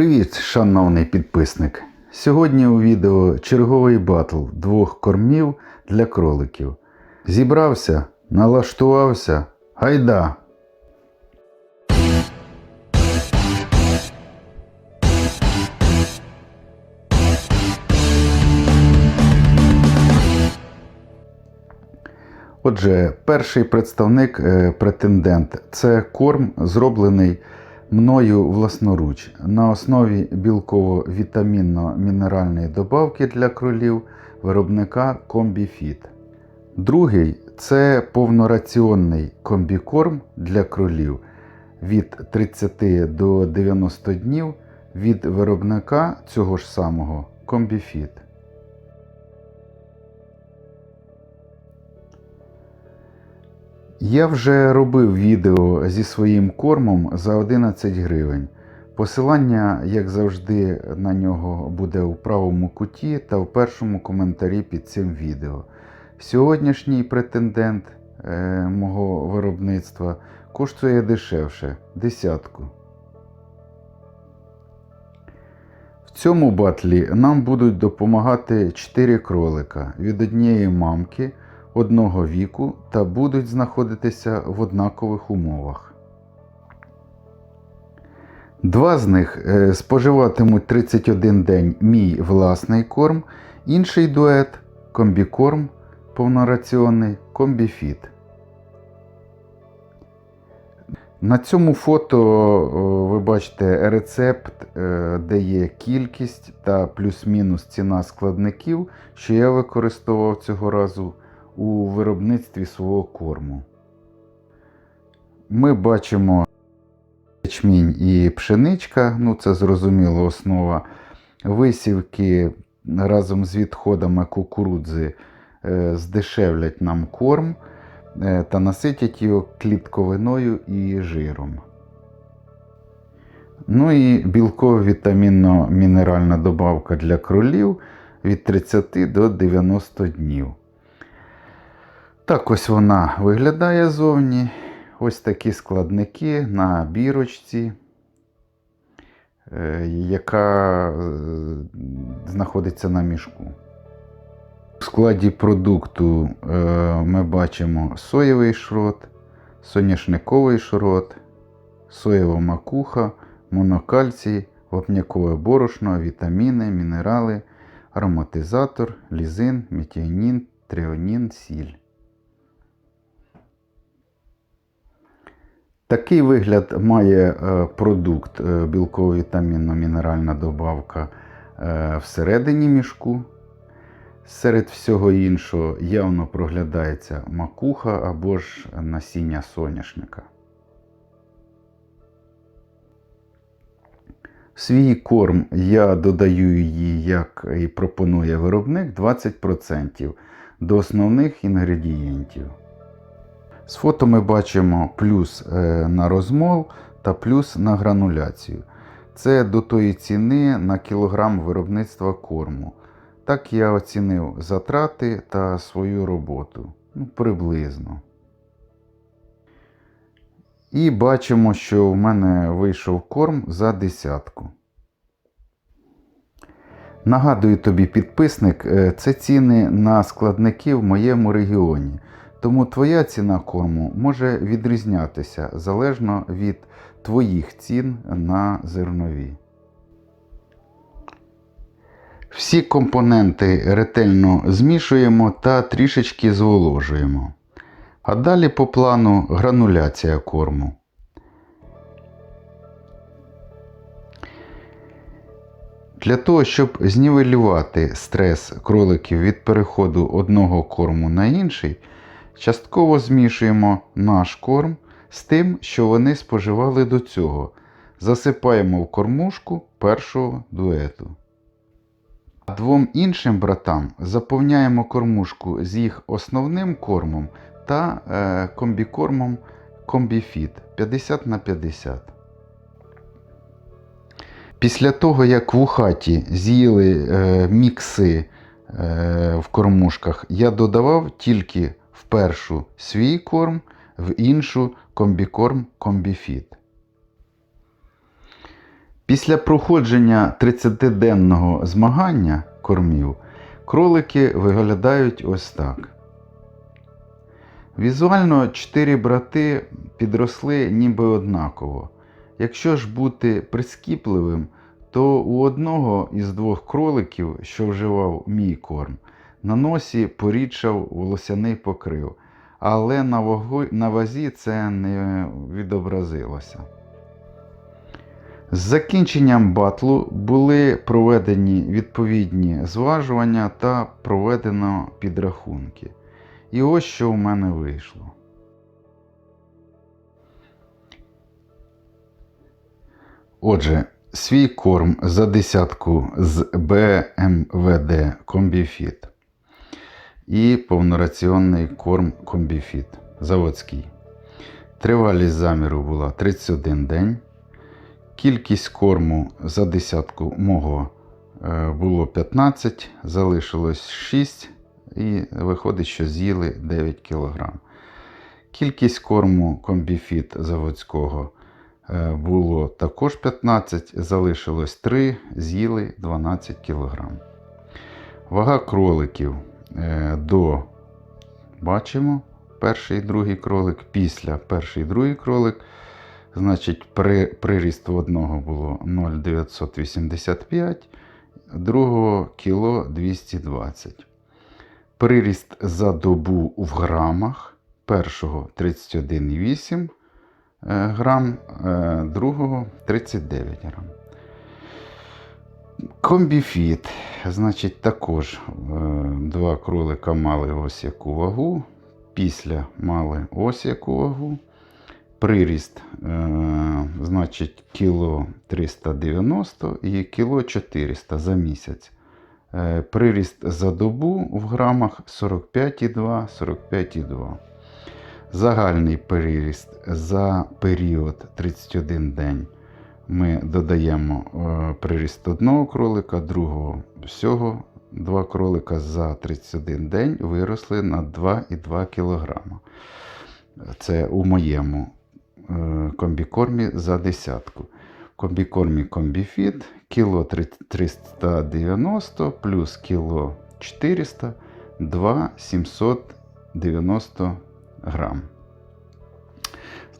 Привіт, шановний підписник! Сьогодні у відео черговий батл двох кормів для кроликів. Зібрався, налаштувався, гайда! Отже, перший представник е, претендент це корм, зроблений мною власноруч на основі білково-вітамінно-мінеральної добавки для кролів виробника Комбіфіт. Другий це повнораціонний комбікорм для кролів від 30 до 90 днів від виробника цього ж самого Комбіфіт. Я вже робив відео зі своїм кормом за 11 гривень. Посилання, як завжди, на нього буде у правому куті та в першому коментарі під цим відео. Сьогоднішній претендент е, мого виробництва коштує дешевше десятку. В цьому батлі нам будуть допомагати 4 кролика від однієї мамки одного віку та будуть знаходитися в однакових умовах. Два з них е, споживатимуть 31 день мій власний корм, інший дует комбікорм повнораціонний комбіфіт. На цьому фото ви бачите рецепт, е, де є кількість та плюс-мінус ціна складників, що я використовував цього разу у виробництві свого корму. Ми бачимо ячмінь і пшеничка, ну це зрозуміло основа висівки разом з відходами кукурудзи е, здешевлять нам корм е, та наситять його клітковиною і жиром. Ну і білково-вітамінно-мінеральна добавка для кролів від 30 до 90 днів. Так ось вона виглядає зовні. Ось такі складники на бірочці, е, яка е, знаходиться на мішку. У складі продукту е, ми бачимо соєвий шрот, соняшниковий шрот, соєва макуха, монокальцій, вапнякове борошно, вітаміни, мінерали, ароматизатор, лізин, метіонін, тріонін, сіль. Такий вигляд має е, продукт е, білково-вітамінно-мінеральна добавка е, всередині мішку. Серед всього іншого явно проглядається макуха або ж насіння соняшника. Свій корм я додаю її, як і пропонує виробник, 20% до основних інгредієнтів. З фото ми бачимо плюс е, на розмол та плюс на грануляцію. Це до тої ціни на кілограм виробництва корму. Так я оцінив затрати та свою роботу. Ну, Приблизно. І бачимо, що в мене вийшов корм за десятку. Нагадую тобі, підписник, е, це ціни на складники в моєму регіоні. Тому твоя ціна корму може відрізнятися залежно від твоїх цін на зернові. Всі компоненти ретельно змішуємо та трішечки зволожуємо. А далі по плану грануляція корму. Для того, щоб знівелювати стрес кроликів від переходу одного корму на інший, частково змішуємо наш корм з тим, що вони споживали до цього. Засипаємо в кормушку першого дуету. А двом іншим братам заповняємо кормушку з їх основним кормом та е, комбікормом комбіфіт 50 на 50. Після того, як в ухаті з'їли е, мікси е, в кормушках, я додавав тільки в першу свій корм, в іншу комбікорм комбіфіт. Після проходження 30-денного змагання кормів кролики виглядають ось так. Візуально чотири брати підросли ніби однаково. Якщо ж бути прискіпливим, то у одного із двох кроликів, що вживав мій корм, на носі порідшав волосяний покрив, але на, вагу, на вазі це не відобразилося. З закінченням батлу були проведені відповідні зважування та проведено підрахунки. І ось що в мене вийшло. Отже, свій корм за десятку з БМВД Комбіфіт і повнораціонний корм Комбіфіт заводський. Тривалість заміру була 31 день. Кількість корму за десятку мого е, було 15, залишилось 6 і виходить, що з'їли 9 кг. Кількість корму комбіфіт заводського е, було також 15, залишилось 3, з'їли 12 кг. Вага кроликів до бачимо перший і другий кролик, після перший і другий кролик. Значить, при, приріст в одного було 0,985, другого кіло 220. Приріст за добу в грамах. Першого 31,8 грам, е, другого 39 грам. Комбіфіт. Значить, також е, два кролика мали ось яку вагу. Після мали ось яку вагу. Приріст, е, значить, кіло 390 і кіло 400 за місяць. Е, приріст за добу в грамах 45,2, 45,2. Загальний приріст за період 31 день. Ми додаємо е, приріст одного кролика, другого всього. Два кролика за 31 день виросли на 2,2 кг. Це у моєму е, комбікормі за десятку. Комбікормі комбіфіт кіло 390 плюс кіло 400 2 790 грам.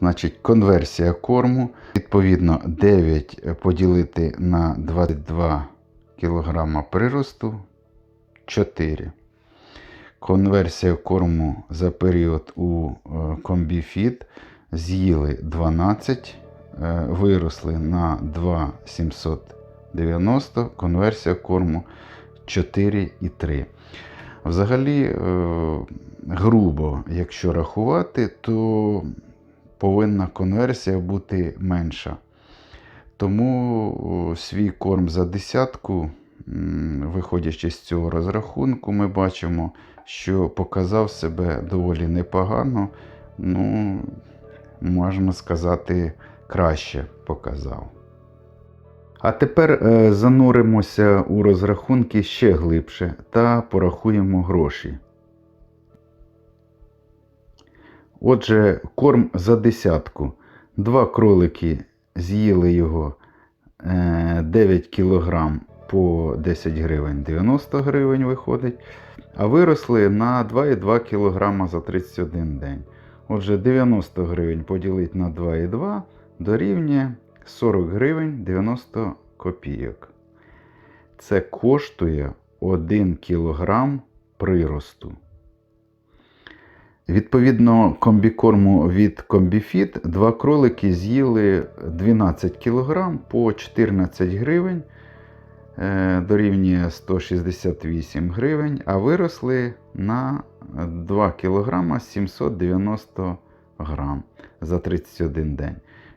Значить, конверсія корму. Відповідно, 9 поділити на 22 кг приросту 4. Конверсія корму за період у комбіфіт з'їли 12, е, виросли на 2 790, конверсія корму 4,3. Взагалі, е, грубо, якщо рахувати, то повинна конверсія бути менша. Тому свій корм за десятку, виходячи з цього розрахунку, ми бачимо, що показав себе доволі непогано. Ну, можна сказати, краще показав. А тепер е, зануримося у розрахунки ще глибше та порахуємо гроші. Отже, корм за десятку. Два кролики з'їли його 9 кг по 10 гривень 90 гривень виходить. А виросли на 2,2 кг за 31 день. Отже, 90 гривень поділити на 2,2 дорівнює 40 гривень 90 копійок. Це коштує 1 кг приросту. Відповідно, комбікорму від комбіфіт два кролики з'їли 12 кг по 14 гривень, е, дорівнює 168 гривень, а виросли на 2 кг 790 грам за 31 день.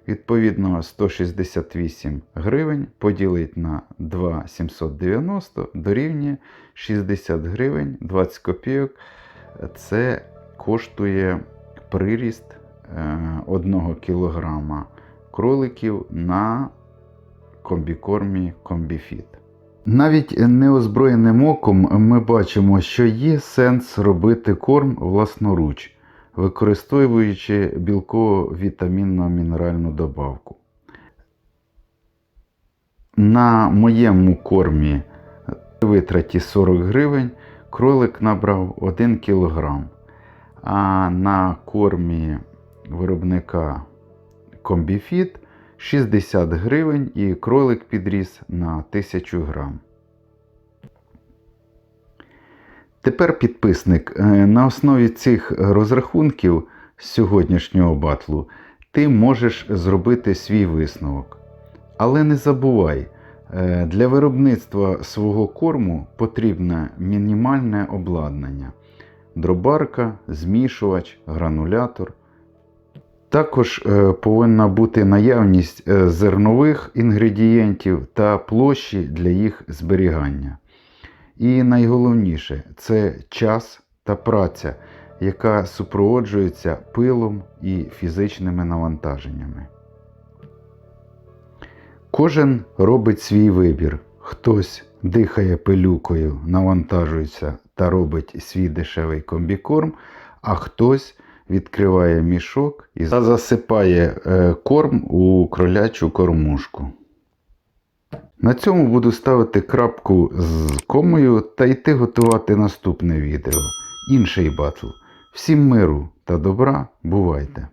Відповідно, 168 гривень поділити на 2,790 дорівнює 60 гривень 20 копійок. Це коштує приріст 1 кг кроликів на комбікормі комбіфіт. Навіть неозброєним оком ми бачимо, що є сенс робити корм власноруч, використовуючи білково-вітамінно-мінеральну добавку. На моєму кормі при витраті 40 гривень кролик набрав 1 кг. А на кормі виробника Комбіфіт 60 гривень і кролик підріс на 1000 грам. Тепер підписник, е, на основі цих розрахунків з сьогоднішнього батлу ти можеш зробити свій висновок. Але не забувай, е, для виробництва свого корму потрібне мінімальне обладнання: дробарка, змішувач, гранулятор. Також е, повинна бути наявність е, зернових інгредієнтів та площі для їх зберігання. І найголовніше це час та праця, яка супроводжується пилом і фізичними навантаженнями. Кожен робить свій вибір. Хтось дихає пилюкою, навантажується та робить свій дешевий комбікорм, а хтось відкриває мішок і засипає е, корм у кролячу кормушку. На цьому буду ставити крапку з комою та йти готувати наступне відео. Інший батл. Всім миру та добра, бувайте!